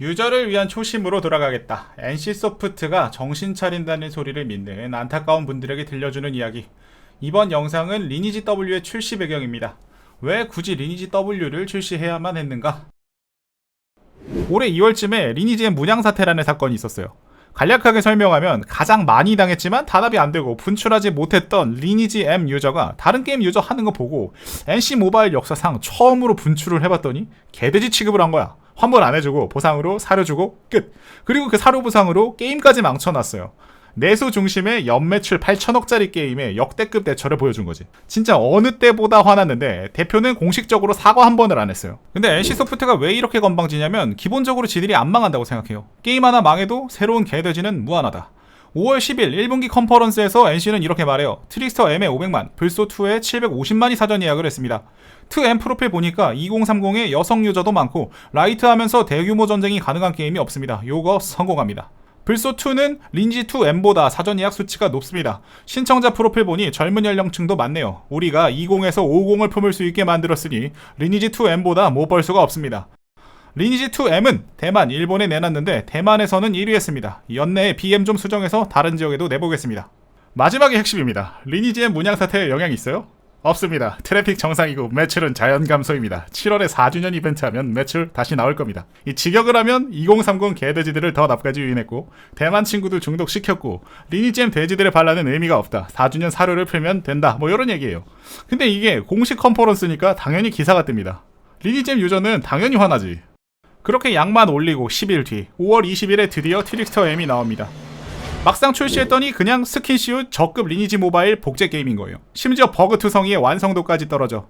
유저를 위한 초심으로 돌아가겠다. NC소프트가 정신 차린다는 소리를 믿는 안타까운 분들에게 들려주는 이야기. 이번 영상은 리니지 W의 출시 배경입니다. 왜 굳이 리니지 W를 출시해야만 했는가? 올해 2월쯤에 리니지 M 문양 사태라는 사건이 있었어요. 간략하게 설명하면 가장 많이 당했지만 단합이 안 되고 분출하지 못했던 리니지 M 유저가 다른 게임 유저 하는 거 보고 NC 모바일 역사상 처음으로 분출을 해봤더니 개돼지 취급을 한 거야. 환불 안 해주고 보상으로 사료 주고 끝. 그리고 그 사료 보상으로 게임까지 망쳐놨어요. 내수 중심의 연매출 8천억짜리 게임에 역대급 대처를 보여준 거지. 진짜 어느 때보다 화났는데 대표는 공식적으로 사과 한 번을 안 했어요. 근데 NC소프트가 왜 이렇게 건방지냐면 기본적으로 지들이 안 망한다고 생각해요. 게임 하나 망해도 새로운 개돼지는 무한하다. 5월 10일 1분기 컨퍼런스에서 NC는 이렇게 말해요. 트릭스터 M에 500만, 불소2에 750만이 사전 예약을 했습니다. 2M 프로필 보니까 2030에 여성 유저도 많고 라이트 하면서 대규모 전쟁이 가능한 게임이 없습니다. 요거 성공합니다. 불소2는 린지2M보다 사전 예약 수치가 높습니다. 신청자 프로필 보니 젊은 연령층도 많네요. 우리가 20에서 50을 품을 수 있게 만들었으니 리니지2M보다 못 벌 수가 없습니다. 리니지2M은 대만, 일본에 내놨는데 대만에서는 1위 했습니다. 연내에 BM 좀 수정해서 다른 지역에도 내보겠습니다. 마지막의 핵심입니다. 리니지의 문양 사태에 영향이 있어요? 없습니다. 트래픽 정상이고 매출은 자연 감소입니다. 7월에 4주년 이벤트 하면 매출 다시 나올 겁니다. 이 직역을 하면 2030 개돼지들을 더 납까지 유인했고 대만 친구들 중독시켰고 리니지엠 돼지들의 반란은 의미가 없다. 4주년 사료를 풀면 된다. 뭐 이런 얘기예요. 근데 이게 공식 컨퍼런스니까 당연히 기사가 뜹니다. 리니지엠 유저는 당연히 화나지. 그렇게 양만 올리고 10일 뒤 5월 20일에 드디어 트릭스터 M이 나옵니다. 막상 출시했더니 그냥 스킨시웃 저급 리니지 모바일 복제 게임인 거예요. 심지어 버그 투성이의 완성도까지 떨어져.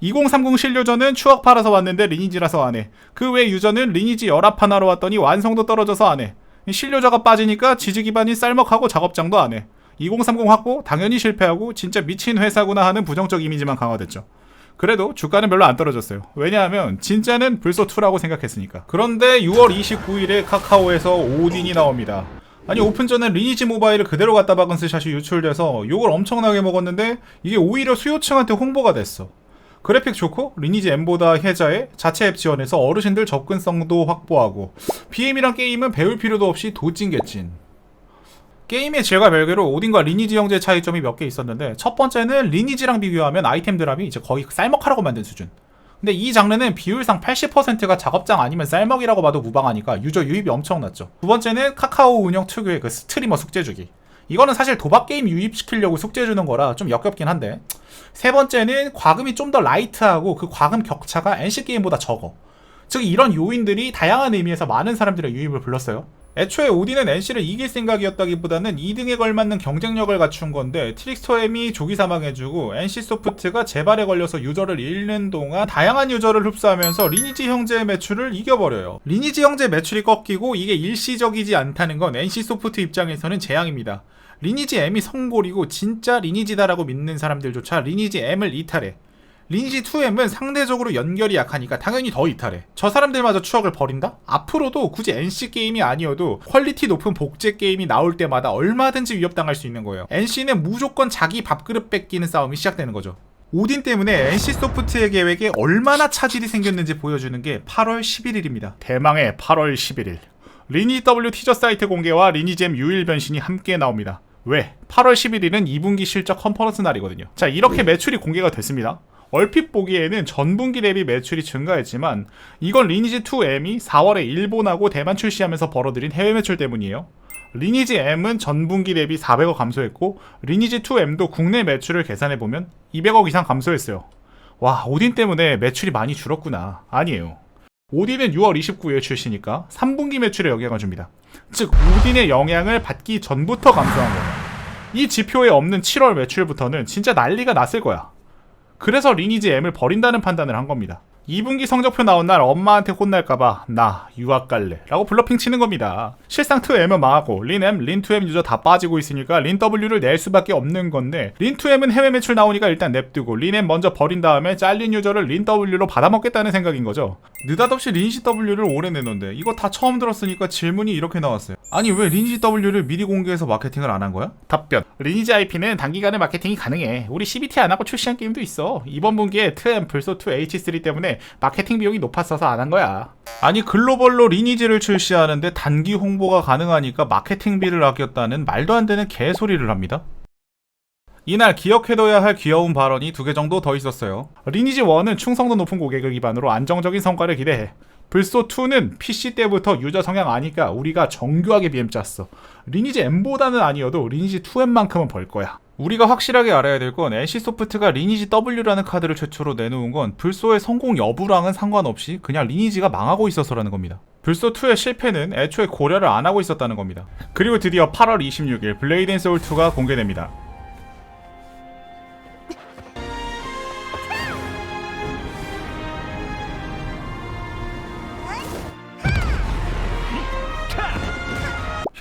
2030 신유저는 추억 팔아서 왔는데 리니지라서 안 해. 그 외 유저는 리니지 열합 하나로 왔더니 완성도 떨어져서 안 해. 신유저가 빠지니까 지지 기반이 쌀먹하고 작업장도 안 해. 2030 확보 당연히 실패하고 진짜 미친 회사구나 하는 부정적 이미지만 강화됐죠. 그래도 주가는 별로 안 떨어졌어요. 왜냐하면 진짜는 불소2라고 생각했으니까. 그런데 6월 29일에 카카오에서 오딘이 나옵니다. 아니 오픈 전에 리니지 모바일을 그대로 갖다 박은 스샷이 유출돼서 욕을 엄청나게 먹었는데 이게 오히려 수요층한테 홍보가 됐어. 그래픽 좋고 리니지 M보다 혜자에 자체 앱 지원해서 어르신들 접근성도 확보하고 BM이랑 게임은 배울 필요도 없이 도찐개찐. 게임의 질과 별개로 오딘과 리니지 형제의 차이점이 몇 개 있었는데 첫 번째는 리니지랑 비교하면 아이템 드랍이 이제 거의 쌀먹하라고 만든 수준. 근데 이 장르는 비율상 80%가 작업장 아니면 쌀먹이라고 봐도 무방하니까 유저 유입이 엄청났죠. 두 번째는 카카오 운영 특유의 그 스트리머 숙제 주기. 이거는 사실 도박 게임 유입시키려고 숙제 주는 거라 좀 역겹긴 한데. 세 번째는 과금이 좀 더 라이트하고 그 과금 격차가 NC 게임보다 적어. 즉 이런 요인들이 다양한 의미에서 많은 사람들의 유입을 불렀어요. 애초에 오딘은 NC를 이길 생각이었다기보다는 2등에 걸맞는 경쟁력을 갖춘 건데 트릭스터엠이 조기 사망해주고 NC 소프트가 재발에 걸려서 유저를 잃는 동안 다양한 유저를 흡수하면서 리니지 형제의 매출을 이겨버려요. 리니지 형제 매출이 꺾이고 이게 일시적이지 않다는 건 NC 소프트 입장에서는 재앙입니다. 리니지 M이 성골이고 진짜 리니지다라고 믿는 사람들조차 리니지 M을 이탈해. 리니지 2M은 상대적으로 연결이 약하니까 당연히 더 이탈해. 저 사람들마저 추억을 버린다? 앞으로도 굳이 NC 게임이 아니어도 퀄리티 높은 복제 게임이 나올 때마다 얼마든지 위협당할 수 있는 거예요. NC는 무조건 자기 밥그릇 뺏기는 싸움이 시작되는 거죠. 오딘 때문에 NC 소프트의 계획에 얼마나 차질이 생겼는지 보여주는 게 8월 11일입니다. 대망의 8월 11일. 리니 W 티저 사이트 공개와 리니잼 유일 변신이 함께 나옵니다. 왜? 8월 11일은 2분기 실적 컨퍼런스 날이거든요. 자, 이렇게 매출이 공개가 됐습니다. 얼핏 보기에는 전분기 대비 매출이 증가했지만 이건 리니지 2M이 4월에 일본하고 대만 출시하면서 벌어들인 해외 매출 때문이에요. 리니지 M은 전분기 대비 400억 감소했고 리니지 2M도 국내 매출을 계산해 보면 200억 이상 감소했어요. 와 오딘 때문에 매출이 많이 줄었구나. 아니에요. 오딘은 6월 29일 출시니까 3분기 매출에 영향을 줍니다. 즉 오딘의 영향을 받기 전부터 감소한 거예요. 이 지표에 없는 7월 매출부터는 진짜 난리가 났을 거야. 그래서 리니지 M을 버린다는 판단을 한 겁니다. 2분기 성적표 나온 날 엄마한테 혼날까봐 나 유학 갈래 라고 블러핑 치는 겁니다. 실상 2M은 망하고 린-M, 린2M 유저 다 빠지고 있으니까 린-W를 낼 수밖에 없는 건데 린2M은 해외 매출 나오니까 일단 냅두고 린-M 먼저 버린 다음에 잘린 유저를 린-W로 받아먹겠다는 생각인 거죠. 느닷없이 린-CW를 오래 내놓는데 이거 다 처음 들었으니까 질문이 이렇게 나왔어요. 아니 왜 리니지 W를 미리 공개해서 마케팅을 안 한 거야? 답변 리니지 IP는 단기간에 마케팅이 가능해 우리 CBT 안 하고 출시한 게임도 있어 이번 분기에 트엠 불소2 H3 때문에 마케팅 비용이 높았어서 안 한 거야 아니 글로벌로 리니지를 출시하는데 단기 홍보가 가능하니까 마케팅비를 아꼈다는 말도 안 되는 개소리를 합니다 이날 기억해둬야 할 귀여운 발언이 두 개 정도 더 있었어요. 리니지 1은 충성도 높은 고객을 기반으로 안정적인 성과를 기대해. 불소 2는 PC 때부터 유저 성향 아니까 우리가 정교하게 BM 짰어. 리니지 M보다는 아니어도 리니지 2M만큼은 벌 거야. 우리가 확실하게 알아야 될 건 NC소프트가 리니지 W라는 카드를 최초로 내놓은 건 불소의 성공 여부랑은 상관없이 그냥 리니지가 망하고 있어서라는 겁니다. 불소 2의 실패는 애초에 고려를 안 하고 있었다는 겁니다. 그리고 드디어 8월 26일 블레이드 앤 소울 2가 공개됩니다.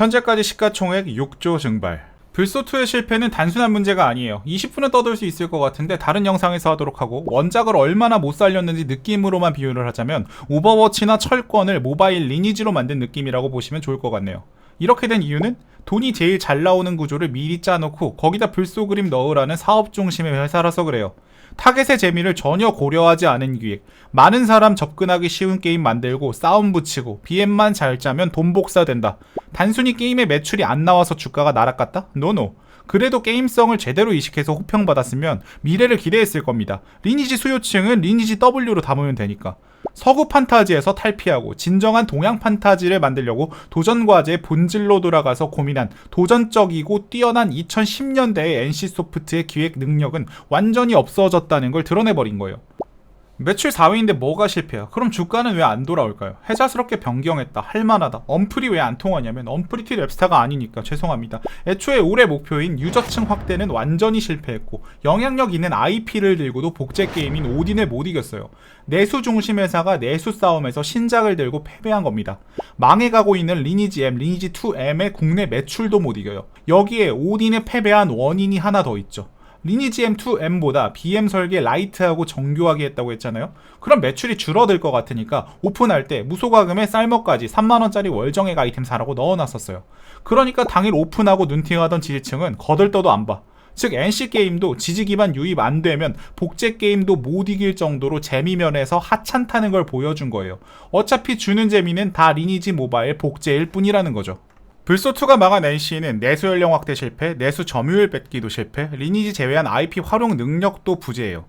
현재까지 시가총액 6조 증발. 불소2의 실패는 단순한 문제가 아니에요. 20분은 떠들 수 있을 것 같은데 다른 영상에서 하도록 하고 원작을 얼마나 못 살렸는지 느낌으로만 비유를 하자면 오버워치나 철권을 모바일 리니지로 만든 느낌이라고 보시면 좋을 것 같네요. 이렇게 된 이유는 돈이 제일 잘 나오는 구조를 미리 짜놓고 거기다 불소 그림 넣으라는 사업 중심의 회사라서 그래요. 타겟의 재미를 전혀 고려하지 않은 기획. 많은 사람 접근하기 쉬운 게임 만들고 싸움 붙이고 BM만 잘 짜면 돈 복사된다. 단순히 게임의 매출이 안 나와서 주가가 날아갔다? 노노. 그래도 게임성을 제대로 이식해서 호평받았으면 미래를 기대했을 겁니다. 리니지 수요층은 리니지 W로 담으면 되니까. 서구 판타지에서 탈피하고 진정한 동양 판타지를 만들려고 도전 과제의 본질로 돌아가서 고민한 도전적이고 뛰어난 2010년대의 NC소프트의 기획 능력은 완전히 없어졌다는 걸 드러내버린 거예요. 매출 4위인데 뭐가 실패야? 그럼 주가는 왜 안 돌아올까요? 해자스럽게 변경했다. 할만하다. 언플이 왜 안 통하냐면 언프리티 랩스타가 아니니까 죄송합니다. 애초에 올해 목표인 유저층 확대는 완전히 실패했고 영향력 있는 IP를 들고도 복제 게임인 오딘을 못 이겼어요. 내수 중심 회사가 내수 싸움에서 신작을 들고 패배한 겁니다. 망해가고 있는 리니지 M, 리니지 2M의 국내 매출도 못 이겨요. 여기에 오딘에 패배한 원인이 하나 더 있죠. 리니지 M2M보다 BM 설계 라이트하고 정교하게 했다고 했잖아요. 그럼 매출이 줄어들 것 같으니까 오픈할 때 무소가금에 쌀먹까지 3만원짜리 월정액 아이템 사라고 넣어놨었어요. 그러니까 당일 오픈하고 눈팅하던 지지층은 거들떠도 안 봐. 즉 NC 게임도 지지 기반 유입 안 되면 복제 게임도 못 이길 정도로 재미 면에서 하찮다는 걸 보여준 거예요. 어차피 주는 재미는 다 리니지 모바일 복제일 뿐이라는 거죠. 불소2가 망한 NC는 내수 연령 확대 실패, 내수 점유율 뺏기도 실패, 리니지 제외한 IP 활용 능력도 부재예요.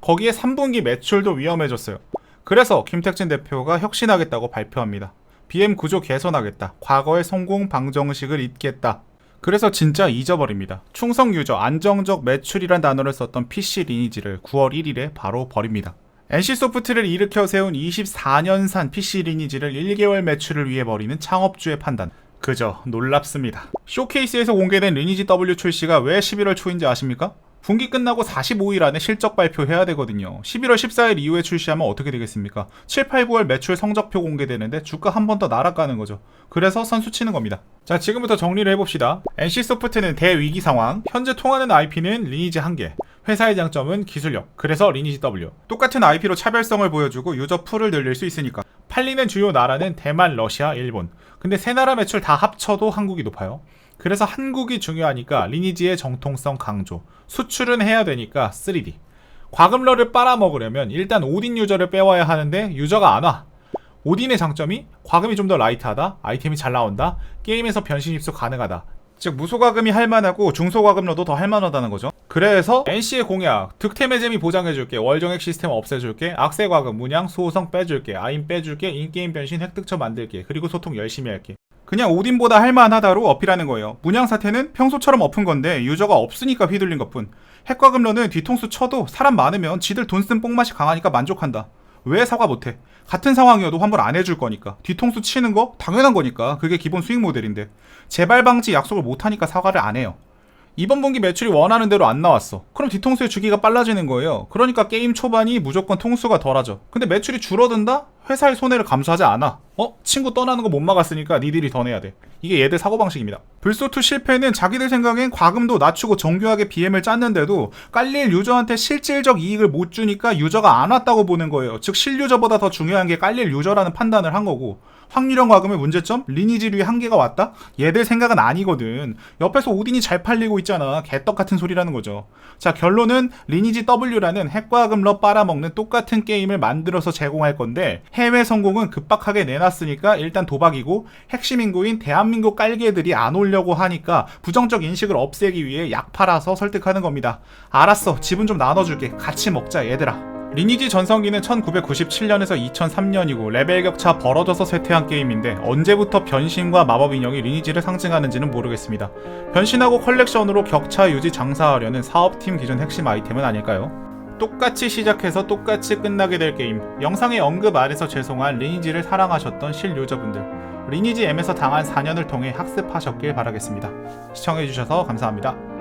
거기에 3분기 매출도 위험해졌어요. 그래서 김택진 대표가 혁신하겠다고 발표합니다. BM 구조 개선하겠다. 과거의 성공 방정식을 잊겠다. 그래서 진짜 잊어버립니다. 충성 유저, 안정적 매출이란 단어를 썼던 PC 리니지를 9월 1일에 바로 버립니다. NC소프트를 일으켜 세운 24년산 PC 리니지를 1개월 매출을 위해 버리는 창업주의 판단. 그저 놀랍습니다. 쇼케이스에서 공개된 리니지 W 출시가 왜 11월 초인지 아십니까? 분기 끝나고 45일 안에 실적 발표해야 되거든요. 11월 14일 이후에 출시하면 어떻게 되겠습니까? 7, 8, 9월 매출 성적표 공개되는데 주가 한 번 더 날아가는 거죠. 그래서 선수 치는 겁니다. 자, 지금부터 정리를 해봅시다. NC소프트는 대위기 상황, 현재 통하는 IP는 리니지 1개, 회사의 장점은 기술력, 그래서 리니지 W. 똑같은 IP로 차별성을 보여주고 유저 풀을 늘릴 수 있으니까. 팔리는 주요 나라는 대만, 러시아, 일본. 근데 세 나라 매출 다 합쳐도 한국이 높아요. 그래서 한국이 중요하니까 리니지의 정통성 강조. 수출은 해야 되니까 3D. 과금러를 빨아먹으려면 일단 오딘 유저를 빼와야 하는데 유저가 안 와. 오딘의 장점이 과금이 좀 더 라이트하다, 아이템이 잘 나온다, 게임에서 변신 입수 가능하다. 즉 무소과금이 할만하고 중소과금러도 더 할만하다는 거죠. 그래서 NC의 공약, 득템의 재미 보장해줄게, 월정액 시스템 없애줄게, 악세과금, 문양, 소호성 빼줄게, 아임 빼줄게, 인게임 변신 획득처 만들게, 그리고 소통 열심히 할게. 그냥 오딘보다 할만하다로 어필하는 거예요. 문양 사태는 평소처럼 엎은 건데 유저가 없으니까 휘둘린 것뿐. 핵과금러는 뒤통수 쳐도 사람 많으면 지들 돈 쓴 뽕맛이 강하니까 만족한다. 왜 사과 못해? 같은 상황이어도 환불 안 해줄 거니까. 뒤통수 치는 거 당연한 거니까. 그게 기본 수익 모델인데. 재발 방지 약속을 못하니까 사과를 안 해요. 이번 분기 매출이 원하는 대로 안 나왔어. 그럼 뒤통수의 주기가 빨라지는 거예요. 그러니까 게임 초반이 무조건 통수가 덜하죠. 근데 매출이 줄어든다? 회사의 손해를 감수하지 않아. 어? 친구 떠나는 거 못 막았으니까 니들이 더 내야 돼. 이게 얘들 사고방식입니다. 불소투 실패는 자기들 생각엔 과금도 낮추고 정교하게 BM을 짰는데도 깔릴 유저한테 실질적 이익을 못 주니까 유저가 안 왔다고 보는 거예요. 즉 실유저보다 더 중요한 게 깔릴 유저라는 판단을 한 거고 확률형 과금의 문제점? 리니지류의 한계가 왔다? 얘들 생각은 아니거든. 옆에서 오딘이 잘 팔리고 있잖아. 개떡 같은 소리라는 거죠. 자, 결론은 리니지 W라는 핵과금러 빨아먹는 똑같은 게임을 만들어서 제공할 건데 해외 성공은 급박하게 내놨으니까 일단 도박이고 핵심 인구인 대한민국 깔개들이 안 오려고 하니까 부정적 인식을 없애기 위해 약 팔아서 설득하는 겁니다. 알았어. 지분 좀 나눠줄게. 같이 먹자, 얘들아. 리니지 전성기는 1997년에서 2003년이고 레벨 격차 벌어져서 쇠퇴한 게임인데 언제부터 변신과 마법 인형이 리니지를 상징하는지는 모르겠습니다. 변신하고 컬렉션으로 격차 유지 장사하려는 사업팀 기준 핵심 아이템은 아닐까요? 똑같이 시작해서 똑같이 끝나게 될 게임. 영상의 언급 아래서 죄송한 리니지를 사랑하셨던 실유저분들. 리니지 M에서 당한 4년을 통해 학습하셨길 바라겠습니다. 시청해주셔서 감사합니다.